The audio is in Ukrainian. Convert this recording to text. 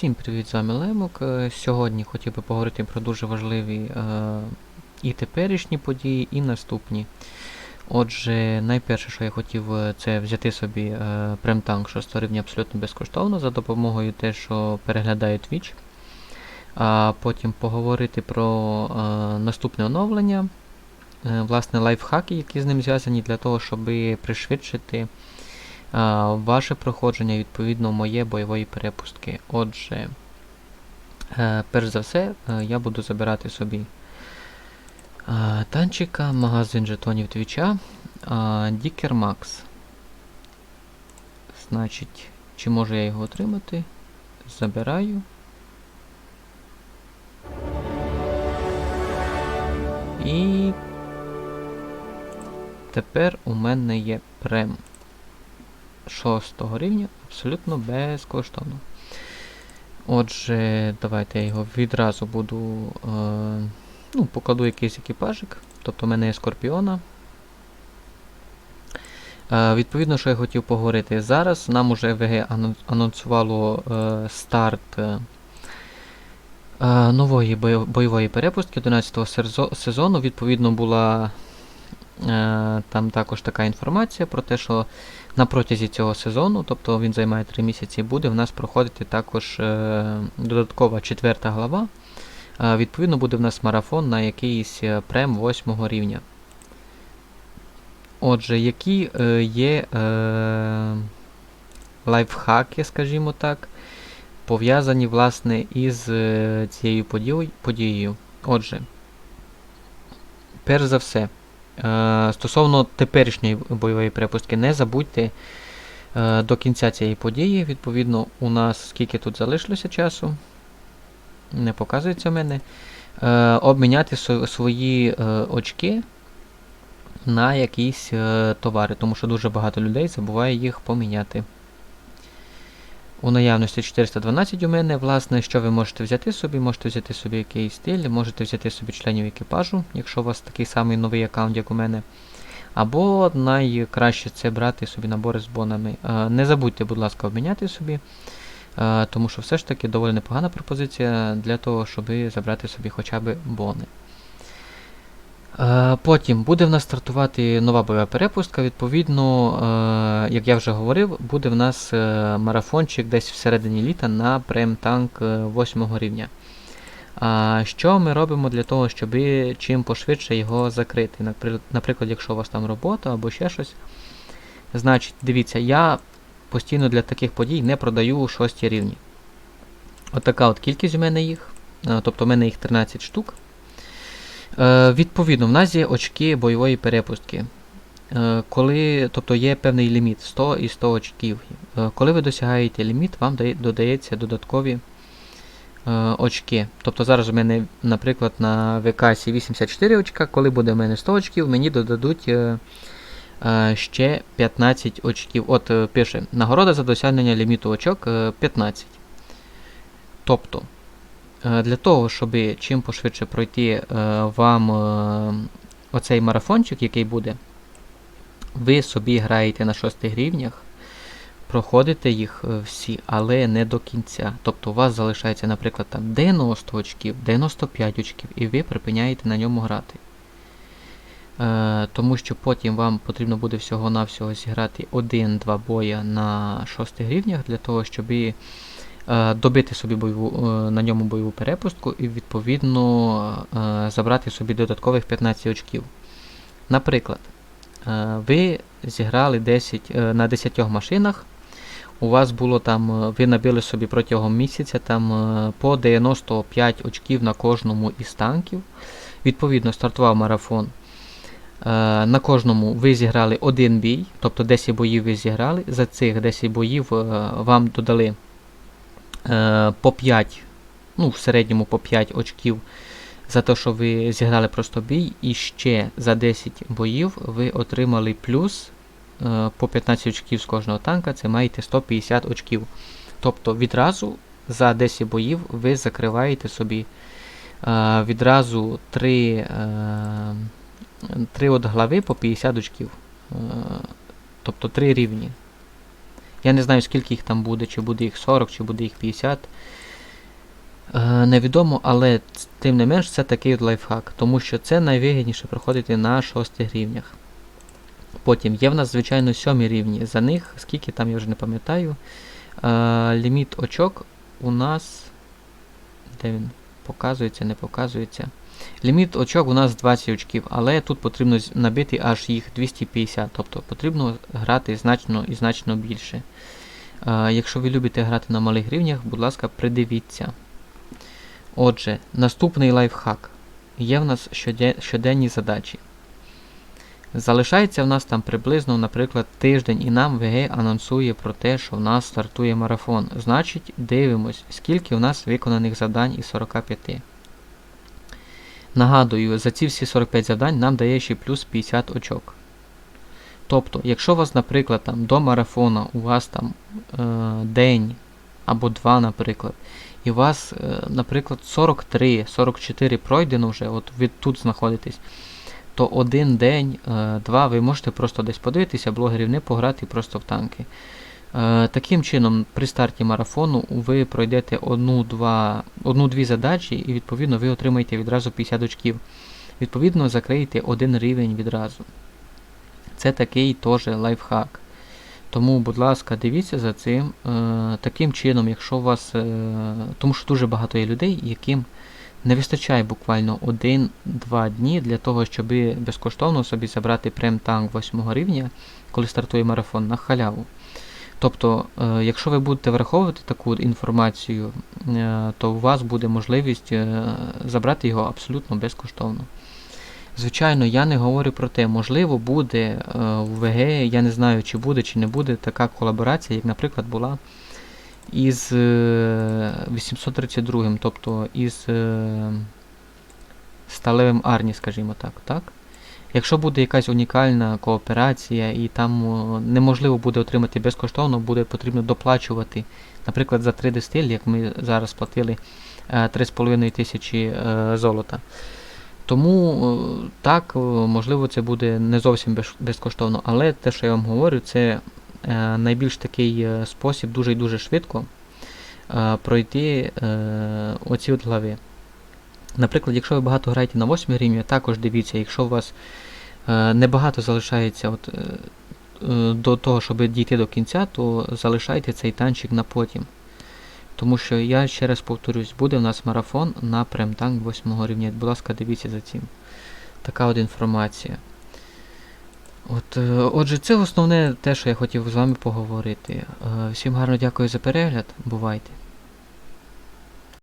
Всім привіт, з вами Лемок. Е, Сьогодні хотів би поговорити про дуже важливі е, і теперішні події, і наступні. Отже, найперше, що я хотів, е, це взяти собі премтанк 6 рівня абсолютно безкоштовно за допомогою те, що переглядаю Twitch. А потім поговорити про наступне оновлення, власне, лайфхаки, які з ним зв'язані, для того, щоб пришвидшити а, ваше проходження, відповідно, моє бойової перепустки. Отже, е, перш за все, е, я буду забирати собі е, танчика, магазин жетонів твіча, Дікер Макс. Значить, чи можу я його отримати? Забираю. І тепер у мене є прем. 6 рівня абсолютно безкоштовно. Отже, давайте я його відразу буду. Е, ну, покладу якийсь екіпажик. Тобто в мене є Скорпіона. Е, відповідно, що я хотів поговорити. Зараз нам уже ВГ анонсувало е, старт е, е, нової бойової перепустки 11 серзо- сезону. Відповідно, була е, там також така інформація про те, що на протязі цього сезону, тобто він займає 3 місяці, буде в нас проходити також е, додаткова четверта глава. Е, відповідно, буде в нас марафон на якийсь е, прем 8 рівня. Отже, які є лайфхаки, скажімо так, пов'язані власне із цією подією-. Отже, перш за все, Стосовно теперішньої бойової припустки, не забудьте е, до кінця цієї події. Відповідно, у нас скільки тут залишилося часу, не показується в мене. Е, обміняти свої е, очки на якісь е, товари, тому що дуже багато людей забуває їх поміняти. У наявності 412 у мене, власне, що ви можете взяти собі? Можете взяти собі якийсь стиль, можете взяти собі членів екіпажу, якщо у вас такий самий новий аккаунт, як у мене. Або найкраще це брати собі набори з бонами. Е, Не забудьте, будь ласка, обміняти собі, е, тому що все ж таки доволі непогана пропозиція для того, щоб забрати собі хоча б бони. Е, Потім буде в нас стартувати нова бойова перепустка. Відповідно, е, як я вже говорив, буде в нас е, марафончик десь всередині літа на прем-танк 8 рівня. Що ми робимо для того, щоб чим пошвидше його закрити? Наприклад, якщо у вас там робота або ще щось. Значить, дивіться, я постійно для таких подій не продаю 6 рівні. Отака от кількість у мене їх. Тобто в мене їх 13 штук. Е, відповідно, в нас є очки бойової перепустки. Е, коли, тобто є певний ліміт 100 і 100 очків. Е, коли ви досягаєте ліміт, вам дає, додається додаткові очки. Тобто зараз у мене, наприклад, на ВК 84 очка, коли буде в мене 100 очків, мені додадуть ще 15 очків. От пише, нагорода за досягнення ліміту очок е, 15. Тобто, Для того, щоб чим пошвидше пройти е, вам е, оцей марафончик, який буде, ви собі граєте на 6 рівнях, проходите їх е, всі, але не до кінця. Тобто у вас залишається, наприклад, там 90 очків, 95 очків, і ви припиняєте на ньому грати. Е, тому що потім вам потрібно буде всього-навсього зіграти 1-2 боя на 6 рівнях для того, щоб е, добити собі бойову, е, на ньому бойову перепустку і відповідно е, забрати собі додаткових 15 очків. Наприклад, е, ви зіграли 10, е, на 10 машинах, у вас було там, е, ви набили собі протягом місяця там е, по 95 очків на кожному із танків. Відповідно, стартував марафон. Е, На кожному ви зіграли один бій, тобто 10 боїв ви зіграли. За цих 10 боїв е, вам додали е, по 5, ну, в середньому по 5 очків за те, що ви зіграли просто бій, і ще за 10 боїв ви отримали плюс е, по 15 очків з кожного танка, це маєте 150 очків. Тобто відразу за 10 боїв ви закриваєте собі е, відразу 3, е, 3 от глави по 50 очків. Е, тобто 3 рівні. Я не знаю, скільки їх там буде, чи буде їх 40, чи буде їх 50. Е, невідомо, але тим не менш це такий от лайфхак, тому що це найвигідніше проходити на шостих рівнях. Потім є в нас, звичайно, сьомі рівні. За них, скільки там я вже не пам'ятаю. Е, ліміт очок у нас. Де він? Показується, не показується. Ліміт очок у нас 20 очків, але тут потрібно набити аж їх 250, тобто потрібно грати значно і значно більше. Якщо ви любите грати на малих рівнях, будь ласка, придивіться. Отже, наступний лайфхак. Є в нас щоденні задачі. Залишається в нас там приблизно, наприклад, тиждень, і нам ВГ анонсує про те, що в нас стартує марафон. Значить, дивимось, скільки у нас виконаних завдань із 45. Нагадую, за ці всі 45 завдань нам дає ще плюс 50 очок. Тобто, якщо у вас, наприклад, там, до марафона у вас там е, день або два, наприклад, і у вас, е, наприклад, 43-44 пройдено вже, от ви тут знаходитесь, то один день, е, два, ви можете просто десь подивитися, блогерів не пограти просто в танки. Е, таким чином, при старті марафону ви пройдете одну-дві задачі, і відповідно ви отримаєте відразу 50 очків. Відповідно, закриєте один рівень відразу. Це такий теж лайфхак. Тому, будь ласка, дивіться за цим. Е, таким чином, якщо у вас. Е, тому що дуже багато є людей, яким не вистачає буквально 1-2 дні для того, щоб безкоштовно собі забрати прем-танк 8 рівня, коли стартує марафон, на халяву. Тобто, е, якщо ви будете враховувати таку інформацію, е, то у вас буде можливість е, забрати його абсолютно безкоштовно. Звичайно, я не говорю про те, можливо, буде в ВГ, я не знаю, чи буде, чи не буде така колаборація, як, наприклад, була із е, 832, тобто із сталевим Арні, скажімо так. так? Якщо буде якась унікальна кооперація і там неможливо буде отримати безкоштовно, буде потрібно доплачувати, наприклад, за 3D стиль, як ми зараз платили е, 3,5 тисячі е, золота. Тому е, так, е, можливо, це буде не зовсім безкоштовно, але те, що я вам говорю, це е, найбільш такий е, спосіб дуже і дуже швидко е, пройти е, оці от глави. Наприклад, якщо ви багато граєте на 8 рівні, також дивіться, якщо у вас е, небагато залишається от, е, е, до того, щоб дійти до кінця, то залишайте цей танчик на потім. Тому що я ще раз повторюсь, буде в нас марафон на премтанк 8 рівня. Будь ласка, дивіться за цим. Така от інформація. От, е, отже, це основне те, що я хотів з вами поговорити. Е, всім гарно дякую за перегляд. Бувайте.